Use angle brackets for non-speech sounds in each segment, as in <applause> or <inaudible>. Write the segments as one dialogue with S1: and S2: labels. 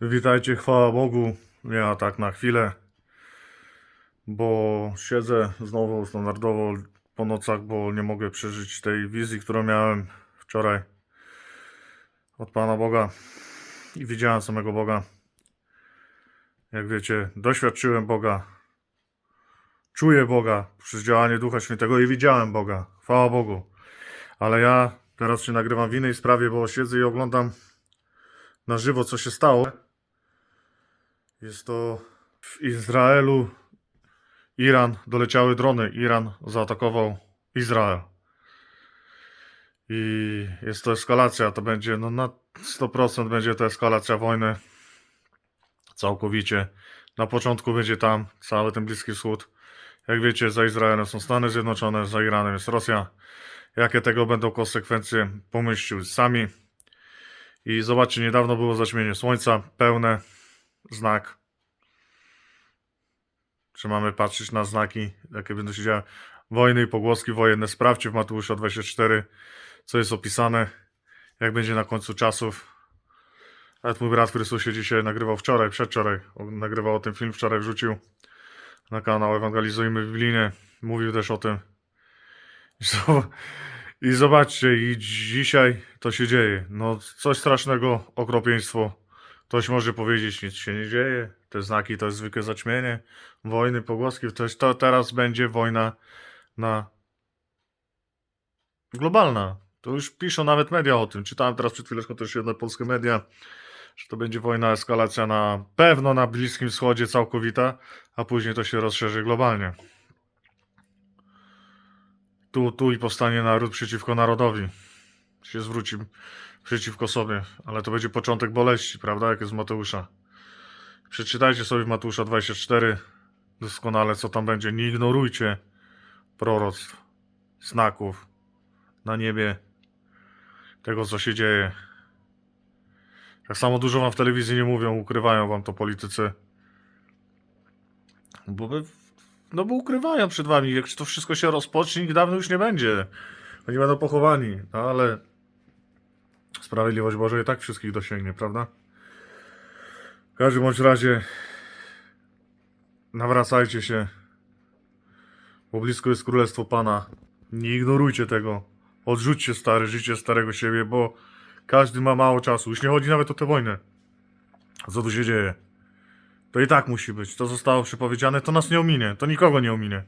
S1: Witajcie, chwała Bogu. Ja tak na chwilę, bo siedzę znowu standardowo po nocach, bo nie mogę przeżyć tej wizji, którą miałem wczoraj od Pana Boga i widziałem samego Boga. Jak wiecie, doświadczyłem Boga, czuję Boga przez działanie Ducha Świętego i widziałem Boga. Chwała Bogu. Ale ja teraz się nagrywam w innej sprawie, bo siedzę i oglądam na żywo, co się stało. Jest to w Izraelu. Iran, doleciały drony. Iran zaatakował Izrael. I jest to eskalacja. To będzie, no na 100% będzie to eskalacja wojny. Całkowicie. Na początku będzie tam cały ten Bliski Wschód. Jak wiecie, za Izraelem są Stany Zjednoczone, za Iranem jest Rosja. Jakie tego będą konsekwencje, pomyślcie sami. I zobaczcie, niedawno było zaćmienie słońca, pełne znak. Czy mamy patrzeć na znaki, jakie będą się działy? Wojny i pogłoski wojenne. Sprawdźcie w Mateusza 24, co jest opisane, jak będzie na końcu czasów. Nawet mój brat w Chrystusie dzisiaj nagrywał wczoraj, przedwczoraj, nagrywał o tym film, wczoraj wrzucił na kanał Ewangelizujmy Biblinie. Mówił też o tym. <laughs> I zobaczcie, i dzisiaj to się dzieje. No, coś strasznego, okropieństwo. Ktoś może powiedzieć, nic się nie dzieje. Te znaki to jest zwykłe zaćmienie. Wojny, pogłoski. To, jest, to teraz będzie wojna na globalna. To już piszą nawet media o tym. Czytałem teraz przed chwileczką też jedne polskie media, że to będzie wojna, eskalacja na pewno na Bliskim Wschodzie całkowita, a później to się rozszerzy globalnie. Tu, tu i powstanie naród przeciwko narodowi. Się zwróci przeciwko sobie, ale to będzie początek boleści, prawda? Jak jest Mateusza. Przeczytajcie sobie Mateusza 24 doskonale, co tam będzie. Nie ignorujcie proroctw, znaków na niebie, tego, co się dzieje. Tak samo dużo wam w telewizji nie mówią, ukrywają wam to politycy. Bo wy, no bo ukrywają przed wami, jak to wszystko się rozpocznie, ich dawno już nie będzie. Oni będą pochowani, no ale sprawiedliwość Boża i tak wszystkich dosięgnie, prawda? W każdym bądź razie nawracajcie się, bo blisko jest Królestwo Pana. Nie ignorujcie tego. Odrzućcie stare życie starego siebie, bo każdy ma mało czasu. Już nie chodzi nawet o tę wojnę. Co tu się dzieje? To i tak musi być. To zostało przepowiedziane, to nas nie ominie. To nikogo nie ominie.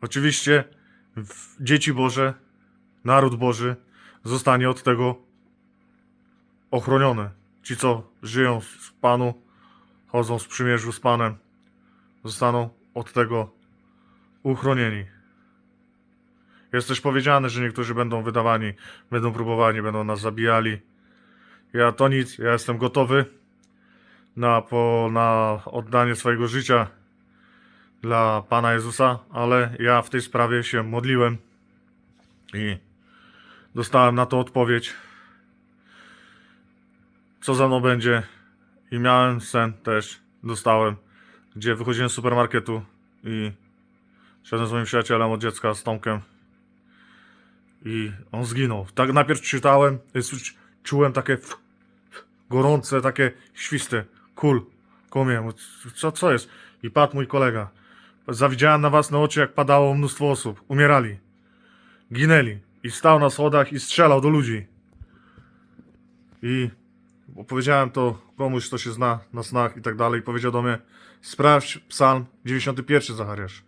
S1: Oczywiście dzieci Boże, naród Boży zostanie od tego ochroniony. Ci, co żyją w Panu, chodzą w przymierzu z Panem, zostaną od tego uchronieni. Jest też powiedziane, że niektórzy będą wydawani, będą próbowani, będą nas zabijali. Ja to nic, ja jestem gotowy na, po, na oddanie swojego życia dla Pana Jezusa, ale ja w tej sprawie się modliłem i dostałem na to odpowiedź, co za mną będzie. I miałem sen też, dostałem, gdzie wychodziłem z supermarketu i szedłem z moim przyjacielem od dziecka, z Tomkiem i on zginął. Tak najpierw czytałem, y, czu- czułem takie gorące, takie świsty, kul, koło Co, co jest? I padł mój kolega. Zawidziałem na własne oczy, jak padało mnóstwo osób. Umierali. Ginęli. I stał na schodach i strzelał do ludzi. I opowiedziałem to komuś, kto się zna na snach i tak dalej. Powiedział do mnie, sprawdź psalm 91, Zachariasz.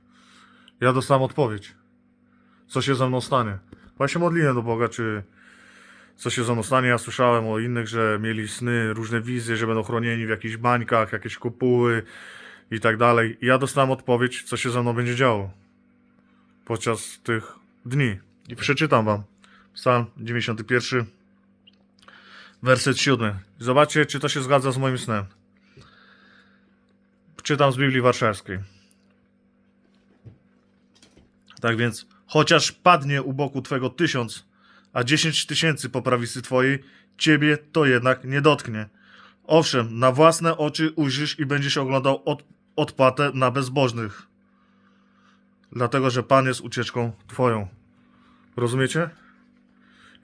S1: Ja dostałem odpowiedź. Co się ze mną stanie? Bo modliłem do Boga, czy co się ze mną stanie. Ja słyszałem o innych, że mieli sny, różne wizje, że będą chronieni w jakichś bańkach, jakieś kopuły i tak dalej. I ja dostałem odpowiedź, co się ze mną będzie działo podczas tych dni. I przeczytam wam. Psalm 91, werset 7. Zobaczcie, czy to się zgadza z moim snem. Czytam z Biblii Warszawskiej. Tak więc, chociaż padnie u boku twego tysiąc, a dziesięć tysięcy po prawicy twojej, ciebie to jednak nie dotknie. Owszem, na własne oczy ujrzysz i będziesz oglądał od, odpłatę na bezbożnych. Dlatego, że Pan jest ucieczką twoją. Rozumiecie?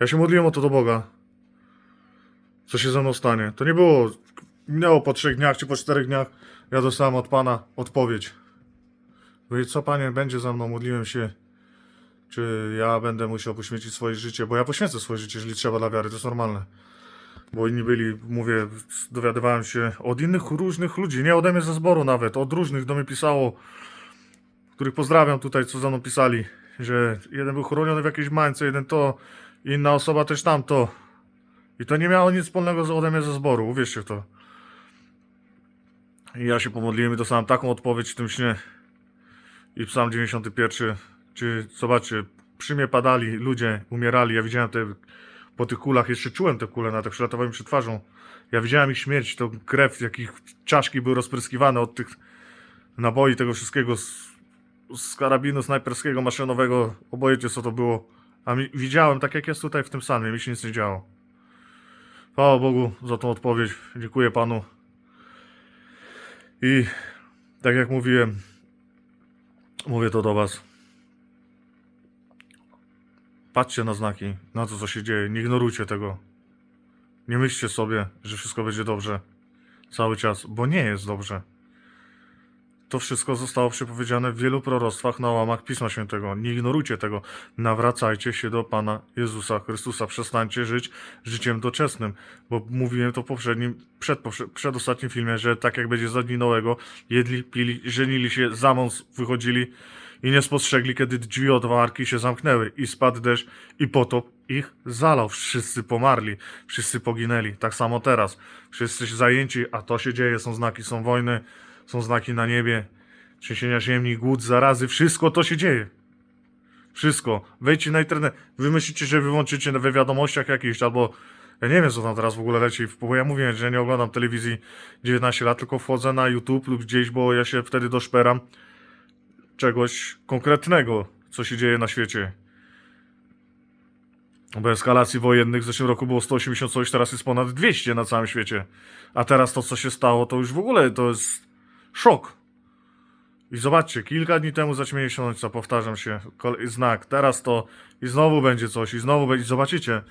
S1: Ja się modliłem o to do Boga. Co się ze mną stanie. To nie było minęło po trzech dniach czy po czterech dniach, ja dostałem od pana odpowiedź. Mówi, co panie będzie ze mną? Modliłem się, czy ja będę musiał poświęcić swoje życie, bo ja poświęcę swoje życie, jeżeli trzeba dla wiary, to jest normalne. Bo inni byli, mówię, dowiadywałem się od innych różnych ludzi, nie ode mnie ze zboru nawet, od różnych do mnie pisało, których pozdrawiam tutaj, co za mną pisali, że jeden był chroniony w jakiejś mańce, jeden to, inna osoba też tamto. I to nie miało nic wspólnego z- ode mnie ze zboru, uwierzcie w to. I ja się pomodliłem i dostałem taką odpowiedź w tym śnie. I psalm 91, czy zobaczcie, przy mnie padali ludzie, umierali, ja widziałem te, po tych kulach, jeszcze czułem te kule na te przelatowały mi przed twarzą. Ja widziałem ich śmierć, tą krew, jakich czaszki były rozpryskiwane od tych naboi, tego wszystkiego z, z karabinu snajperskiego, maszynowego, obojętnie co to było. A mi, widziałem, tak jak jest tutaj w tym samym, mi się nic nie działo. Chwała Bogu za tą odpowiedź. Dziękuję Panu. I tak jak mówiłem, mówię to do Was. Patrzcie na znaki, na to, co się dzieje. Nie ignorujcie tego. Nie myślcie sobie, że wszystko będzie dobrze cały czas, bo nie jest dobrze. To wszystko zostało przepowiedziane w wielu proroctwach na łamach Pisma Świętego. Nie ignorujcie tego. Nawracajcie się do Pana Jezusa Chrystusa. Przestańcie żyć życiem doczesnym. Bo mówiłem to w poprzednim, przed, poprze- przed ostatnim filmie, że tak jak będzie za dni Noego, jedli, pili, żenili się, za mąż wychodzili i nie spostrzegli, kiedy drzwi od arki się zamknęły i spadł deszcz i potop ich zalał. Wszyscy pomarli, wszyscy poginęli. Tak samo teraz. Wszyscy zajęci, a to się dzieje, są znaki, są wojny, są znaki na niebie, trzęsienia ziemi, głód, zarazy, wszystko to się dzieje. Wszystko. Wejdźcie na internet, wy myślicie, że wyłączycie we wiadomościach jakichś, albo ja nie wiem, co tam teraz w ogóle leci, bo ja mówiłem, że nie oglądam telewizji 19 lat, tylko wchodzę na YouTube lub gdzieś, bo ja się wtedy doszperam czegoś konkretnego, co się dzieje na świecie. Bo eskalacji wojennych w zeszłym roku było 180 coś, teraz jest ponad 200 na całym świecie. A teraz to, co się stało, to już w ogóle to jest szok. I zobaczcie, kilka dni temu zaćmienie słońca, powtarzam się, znak, teraz to i znowu będzie coś, i znowu będzie, zobaczycie.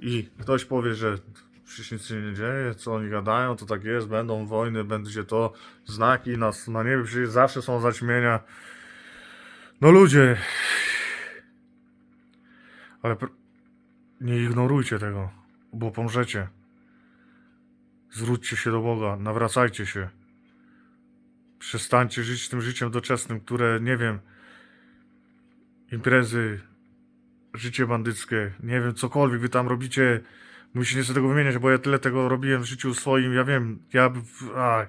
S1: I ktoś powie, że przecież nic się nie dzieje, co oni gadają, to tak jest, będą wojny, będzie to, znaki nas na niebie, przecież zawsze są zaćmienia. No ludzie, ale nie ignorujcie tego, bo pomrzecie. Zwróćcie się do Boga, nawracajcie się. Przestańcie żyć tym życiem doczesnym, które, nie wiem, imprezy, życie bandyckie, nie wiem, cokolwiek wy tam robicie. Musicie nie chcę tego wymieniać, bo ja tyle tego robiłem w życiu swoim, ja wiem, ja... A,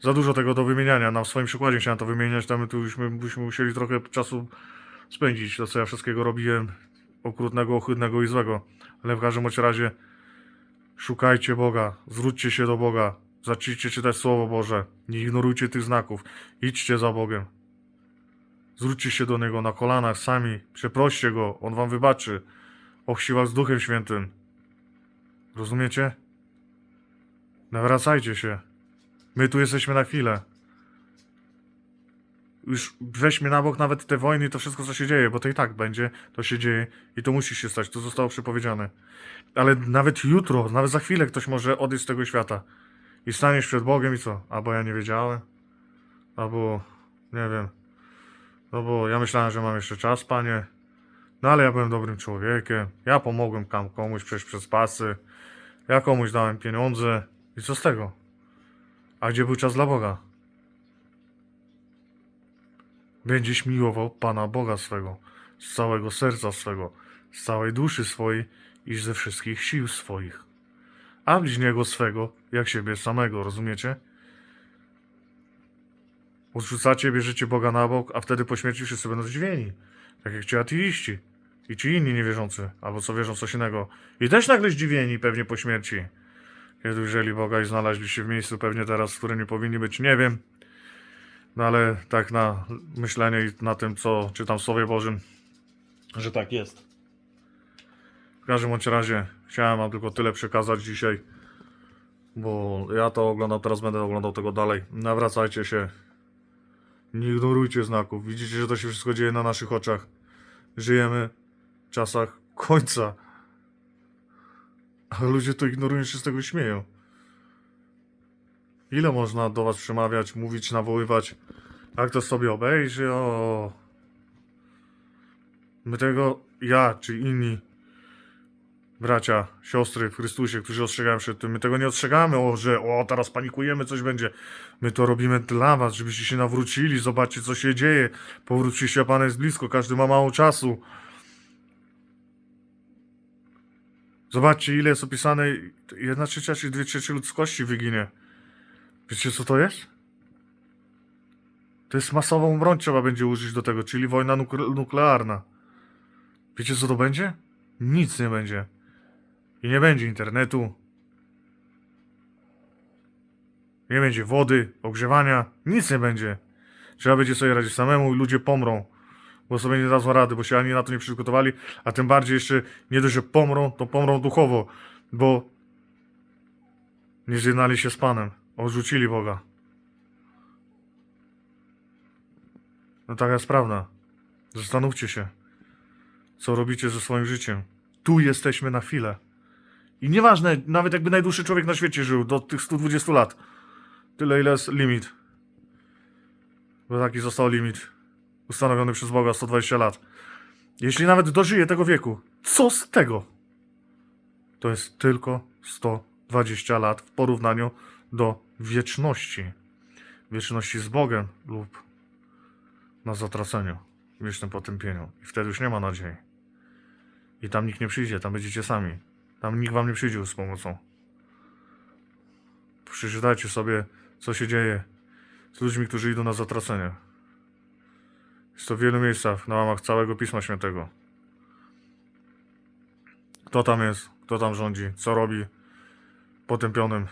S1: za dużo tego do wymieniania. Na swoim przykładzie chciałem to wymieniać, tam tu już my, byśmy musieli trochę czasu spędzić, to co ja wszystkiego robiłem, okrutnego, ohydnego i złego. Ale w każdym razie szukajcie Boga, zwróćcie się do Boga, zacznijcie czytać Słowo Boże, nie ignorujcie tych znaków, idźcie za Bogiem. Zwróćcie się do Niego na kolanach sami, przeproście Go, On wam wybaczy. Ochci was z Duchem Świętym. Rozumiecie? Nawracajcie się. My tu jesteśmy na chwilę. Już weźmy na bok nawet te wojny i to wszystko, co się dzieje, bo to i tak będzie, to się dzieje i to musi się stać, to zostało przepowiedziane. Ale nawet jutro, nawet za chwilę ktoś może odejść z tego świata i staniesz przed Bogiem i co? Albo ja nie wiedziałem, albo nie wiem. No bo ja myślałem, że mam jeszcze czas, panie. No ale ja byłem dobrym człowiekiem. Ja pomogłem tam komuś przejść przez pasy. Ja komuś dałem pieniądze. I co z tego? A gdzie był czas dla Boga? Będziesz miłował Pana Boga swego, z całego serca swego, z całej duszy swojej i ze wszystkich sił swoich. A bliźniego swego, jak siebie samego, rozumiecie? Odrzucacie, bierzecie Boga na bok, a wtedy po śmierci wszyscy będą zdziwieni. Tak jak ci ateiści. I ci inni niewierzący, albo co wierzą coś innego. I też nagle zdziwieni pewnie po śmierci. Kiedy ujrzeli Boga i znaleźli się w miejscu pewnie teraz, w którym nie powinni być, nie wiem. No ale tak na myślenie i na tym, co czytam w Słowie Bożym, że tak jest. W każdym bądź razie chciałem wam tylko tyle przekazać dzisiaj, bo ja to oglądam, teraz będę oglądał tego dalej. Nawracajcie się. Nie ignorujcie znaków. Widzicie, że to się wszystko dzieje na naszych oczach. Żyjemy w czasach końca. A ludzie to ignorują, się z tego śmieją. Ile można do was przemawiać, mówić, nawoływać? Jak to sobie obejrzy? O. My tego, ja czy inni bracia, siostry w Chrystusie, którzy ostrzegają przed tym, my tego nie ostrzegamy, o, że o, teraz panikujemy, coś będzie. My to robimy dla was, żebyście się nawrócili, zobaczcie, co się dzieje. Powróćcie się, Pan jest blisko, każdy ma mało czasu. Zobaczcie, ile jest opisane, jedna trzecia czy dwie trzecie ludzkości wyginie. Wiecie, co to jest? To jest masową broń trzeba będzie użyć do tego, czyli wojna nukle- nuklearna. Wiecie, co to będzie? Nic nie będzie. I nie będzie internetu. Nie będzie wody, ogrzewania. Nic nie będzie. Trzeba będzie sobie radzić samemu i ludzie pomrą. Bo sobie nie dadzą rady, bo się ani na to nie przygotowali, a tym bardziej jeszcze nie dość, że pomrą, to pomrą duchowo, bo nie zjednali się z Panem. Odrzucili Boga. No taka jest prawda. Zastanówcie się, co robicie ze swoim życiem. Tu jesteśmy na chwilę. I nieważne, nawet jakby najdłuższy człowiek na świecie żył do tych 120 lat. Tyle, ile jest limit. Bo taki został limit. Ustanowiony przez Boga 120 lat. Jeśli nawet dożyje tego wieku, co z tego? To jest tylko 120 lat w porównaniu do wieczności. Wieczności z Bogiem lub na zatraceniu, wiecznym potępieniu. I wtedy już nie ma nadziei. I tam nikt nie przyjdzie, tam będziecie sami. Tam nikt wam nie przyjdzie z pomocą. Przeczytajcie sobie, co się dzieje z ludźmi, którzy idą na zatracenie. Jest to w wielu miejscach, na łamach całego Pisma Świętego. Kto tam jest, kto tam rządzi, co robi potępionym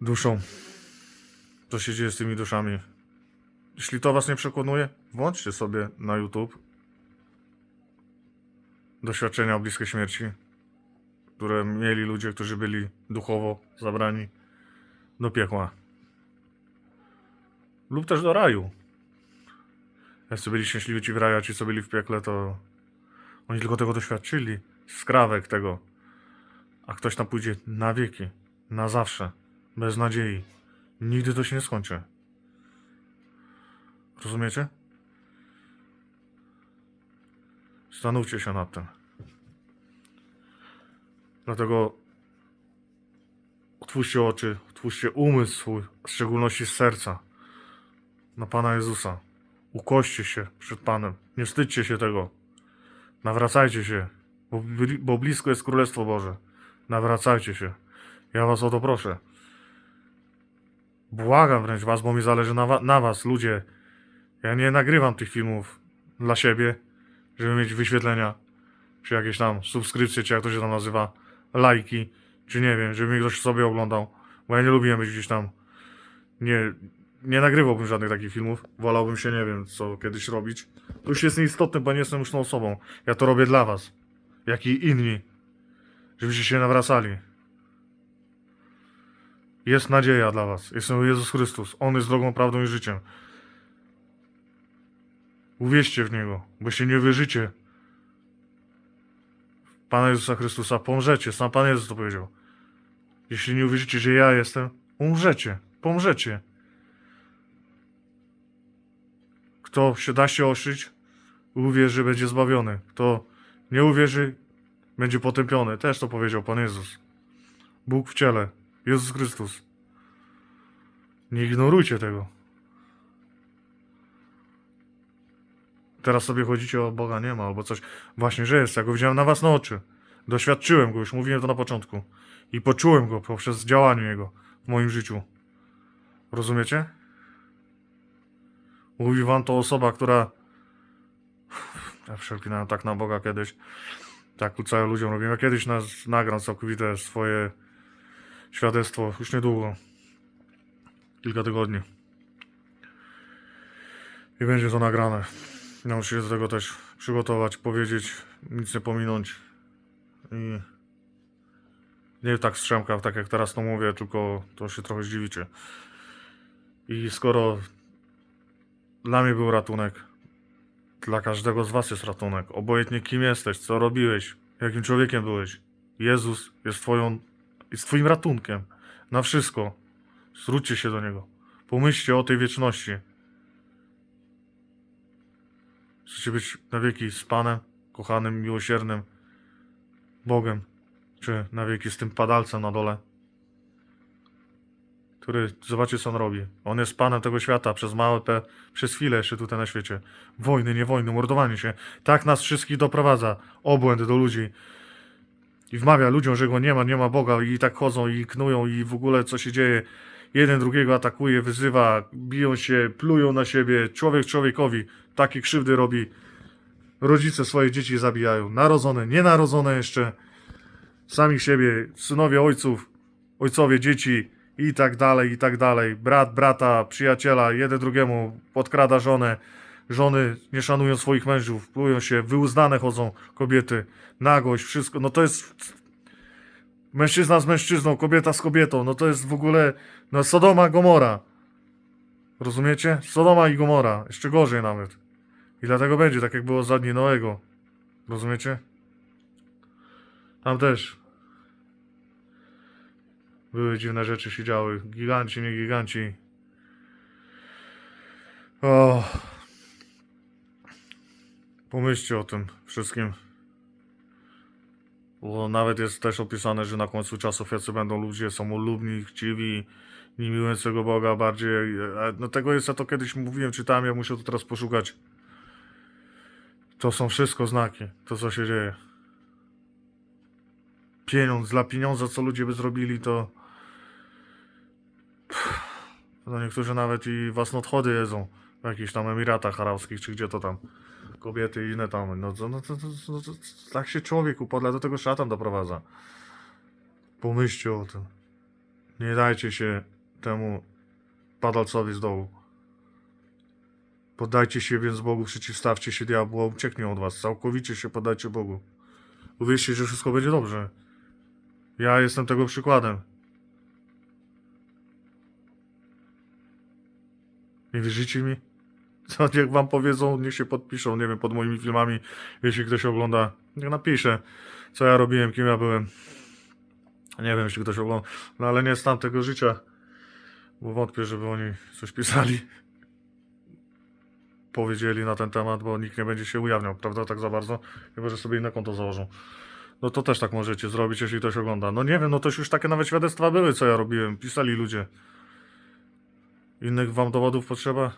S1: duszą. Co się dzieje z tymi duszami. Jeśli to was nie przekonuje, włączcie sobie na YouTube doświadczenia bliskiej śmierci, które mieli ludzie, którzy byli duchowo zabrani do piekła. Lub też do raju. Jak byli szczęśliwi ci w raju, a ci co byli w piekle, to oni tylko tego doświadczyli. Skrawek tego. A ktoś tam pójdzie na wieki, na zawsze, bez nadziei. Nigdy to się nie skończy. Rozumiecie? Zastanówcie się nad tym. Dlatego otwórzcie oczy, otwórzcie umysł w szczególności serca, na Pana Jezusa. Ukoście się przed Panem. Nie wstydźcie się tego. Nawracajcie się, bo, bli- bo blisko jest Królestwo Boże. Nawracajcie się. Ja Was o to proszę. Błagam wręcz Was, bo mi zależy na, na Was, ludzie. Ja nie nagrywam tych filmów dla siebie, żeby mieć wyświetlenia, czy jakieś tam subskrypcje, czy jak to się tam nazywa, lajki, czy nie wiem, żeby mi ktoś sobie oglądał, bo ja nie lubiłem być gdzieś tam, nie, nie nagrywałbym żadnych takich filmów, wolałbym się, nie wiem, co kiedyś robić. To już jest nieistotne, bo nie jestem już tą osobą. Ja to robię dla was, jak i inni, żebyście się nawracali. Jest nadzieja dla was. Jest Jezus Chrystus. On jest drogą, prawdą i życiem. Uwierzcie w Niego, bo jeśli nie wierzycie Pana Jezusa Chrystusa, pomrzecie. Sam Pan Jezus to powiedział. Jeśli nie uwierzycie, że ja jestem, umrzecie. Pomrzecie. Kto się da się oszyć, uwierzy, będzie zbawiony. Kto nie uwierzy, będzie potępiony. Też to powiedział Pan Jezus. Bóg w ciele. Jezus Chrystus. Nie ignorujcie tego. Teraz sobie chodzicie o Boga nie ma albo coś. Właśnie, że jest. Ja go widziałem na własne oczy. Doświadczyłem go, już mówiłem to na początku. I poczułem go poprzez działanie jego w moim życiu. Rozumiecie? Mówi wam to osoba, która. Ja przeklinałem tak na Boga kiedyś. Tak całym ludziom robiłem. Ja kiedyś nas, nagram całkowite swoje świadectwo. Już niedługo. Kilka tygodni. I będzie to nagrane. Muszę się do tego też przygotować, powiedzieć, nic nie pominąć. I nie tak strzemka, tak jak teraz to mówię, tylko to się trochę zdziwicie. I skoro dla mnie był ratunek, dla każdego z was jest ratunek. Obojętnie kim jesteś, co robiłeś, jakim człowiekiem byłeś. Jezus jest twoją Jest twoim ratunkiem. Na wszystko. Zwróćcie się do Niego. Pomyślcie o tej wieczności. Chcecie być na wieki z Panem, kochanym, miłosiernym Bogiem, czy na wieki z tym padalcem na dole, który, zobaczcie co on robi. On jest Panem tego świata przez małe P, przez chwilę jeszcze tutaj na świecie. Wojny, nie wojny, mordowanie się. Tak nas wszystkich doprowadza. Obłęd do ludzi. I wmawia ludziom, że go nie ma, nie ma Boga i tak chodzą i knują i w ogóle co się dzieje. Jeden drugiego atakuje, wyzywa, biją się, plują na siebie. Człowiek człowiekowi takie krzywdy robi. Rodzice swoje dzieci zabijają. Narodzone, nienarodzone jeszcze. Sami siebie, synowie ojców, ojcowie dzieci i tak dalej, i tak dalej. Brat, brata, przyjaciela, jeden drugiemu podkrada żonę. Żony nie szanują swoich mężów, plują się, wyuzdane chodzą kobiety, nagość, wszystko. No to jest mężczyzna z mężczyzną, kobieta z kobietą. No to jest w ogóle no Sodoma, Gomora. Rozumiecie? Sodoma i Gomora. Jeszcze gorzej nawet. I dlatego będzie tak, jak było za dni Noego. Rozumiecie? Tam też były dziwne rzeczy się działy. Giganci, nie giganci. O. Pomyślcie o tym wszystkim. Bo nawet jest też opisane, że na końcu czasów jacy będą ludzie samolubni, chciwi, nie miłującego Boga bardziej. e, No tego jest, ja to kiedyś mówiłem, czytałem, ja muszę to teraz poszukać. To są wszystko znaki, to co się dzieje. Pieniądz, dla pieniądza, co ludzie by zrobili, to... No niektórzy nawet i własne odchody jedzą w jakichś tam Emiratach Arabskich, czy gdzie to tam. Kobiety i inne tam. No, no, to, no, to, tak się człowiek upadla, do tego szatan doprowadza. Pomyślcie o tym. Nie dajcie się temu padalcowi z dołu. Poddajcie się więc Bogu, przeciwstawcie się diabłu, ucieknie od was. Całkowicie się poddajcie Bogu. Uwierzcie, że wszystko będzie dobrze. Ja jestem tego przykładem. Nie wierzycie mi? Co niech wam powiedzą, niech się podpiszą, nie wiem, pod moimi filmami, jeśli ktoś ogląda, niech napisze, co ja robiłem, kim ja byłem. Nie wiem, jeśli ktoś ogląda, no ale nie z tamtego życia, bo wątpię, żeby oni coś pisali, powiedzieli na ten temat, bo nikt nie będzie się ujawniał, prawda, tak za bardzo, chyba, że sobie inne konto założą. No to też tak możecie zrobić, jeśli ktoś ogląda. No nie wiem, no to już takie nawet świadectwa były, co ja robiłem, pisali ludzie. Innych wam dowodów potrzeba?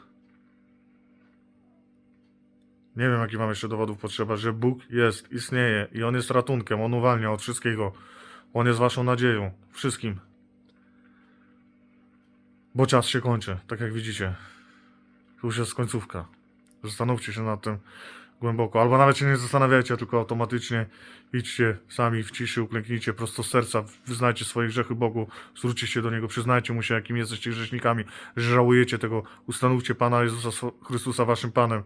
S1: Nie wiem, jakich wam jeszcze dowodów potrzeba, że Bóg jest, istnieje i On jest ratunkiem, On uwalnia od wszystkiego. On jest waszą nadzieją, wszystkim. Bo czas się kończy, tak jak widzicie. Tu już jest końcówka. Zastanówcie się nad tym głęboko. Albo nawet się nie zastanawiajcie, tylko automatycznie idźcie sami w ciszy, uklęknijcie prosto serca, wyznajcie swoje grzechy Bogu, zwróćcie się do Niego, przyznajcie Mu się, jakim jesteście grzesznikami, że żałujecie tego. Ustanówcie Pana Jezusa Chrystusa waszym Panem.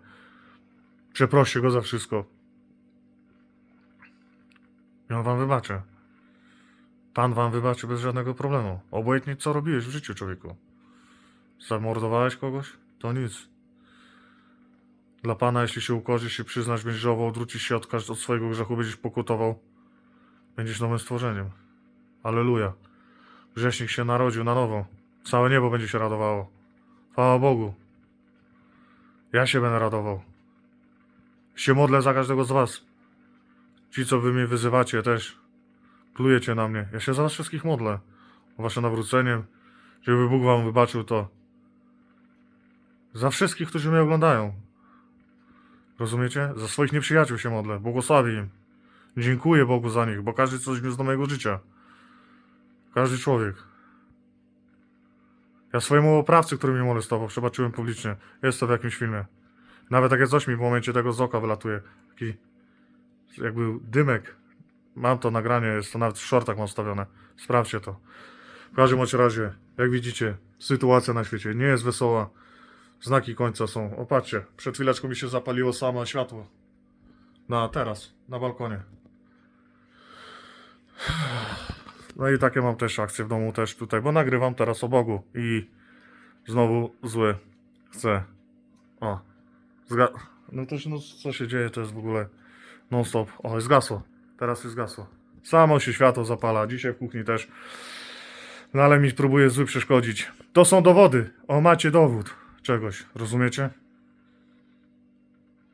S1: Przeproście Go za wszystko. I On wam wybaczy. Pan wam wybaczy bez żadnego problemu. Obojętnie co robiłeś w życiu, człowieku. Zamordowałeś kogoś? To nic. Dla Pana, jeśli się ukorzysz, się przyznasz, będziesz żałował, odwrócisz się od, od swojego grzechu, będziesz pokutował, będziesz nowym stworzeniem. Aleluja. Grzesznik się narodził na nowo. Całe niebo będzie się radowało. Chwała Bogu. Ja się będę radował. Się modlę za każdego z was. Ci, co wy mnie wyzywacie też. Plujecie na mnie. Ja się za was wszystkich modlę. O wasze nawrócenie. Żeby Bóg wam wybaczył to. Za wszystkich, którzy mnie oglądają. Rozumiecie? Za swoich nieprzyjaciół się modlę. Błogosławię im. Dziękuję Bogu za nich, bo każdy coś wniósł do mojego życia. Każdy człowiek. Ja swojemu oprawcy, który mnie molestował, przebaczyłem publicznie. Jest to w jakimś filmie. Nawet takie coś mi w momencie tego z oka wylatuje. Taki jakby dymek. Mam to nagranie, jest to nawet w shortach mam stawione. Sprawdźcie to. W każdym razie, jak widzicie, sytuacja na świecie nie jest wesoła. Znaki końca są. O patrzcie, przed chwileczką mi się zapaliło samo światło. Na teraz, na balkonie. No i takie mam też akcje w domu też tutaj, bo nagrywam teraz o Bogu i znowu zły chcę. O, zga... No się, no co się dzieje, to jest w ogóle non stop. O, jest gasło. Teraz jest gasło. Samo się światło zapala. Dzisiaj w kuchni też. No ale mi próbuje zły przeszkodzić. To są dowody. O, macie dowód czegoś. Rozumiecie?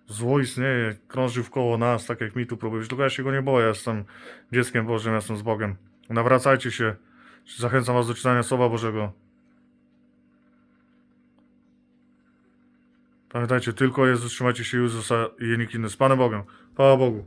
S1: Zło istnieje, krąży wkoło nas, tak jak mi tu próbujesz. Tylko ja się go nie boję, jestem dzieckiem Bożym, jestem z Bogiem. Nawracajcie się. Zachęcam was do czytania Słowa Bożego. Pamiętajcie, tylko Jezus, trzymajcie się Jezusa i nikt inny. Z Panem Bogiem. Chwała Bogu.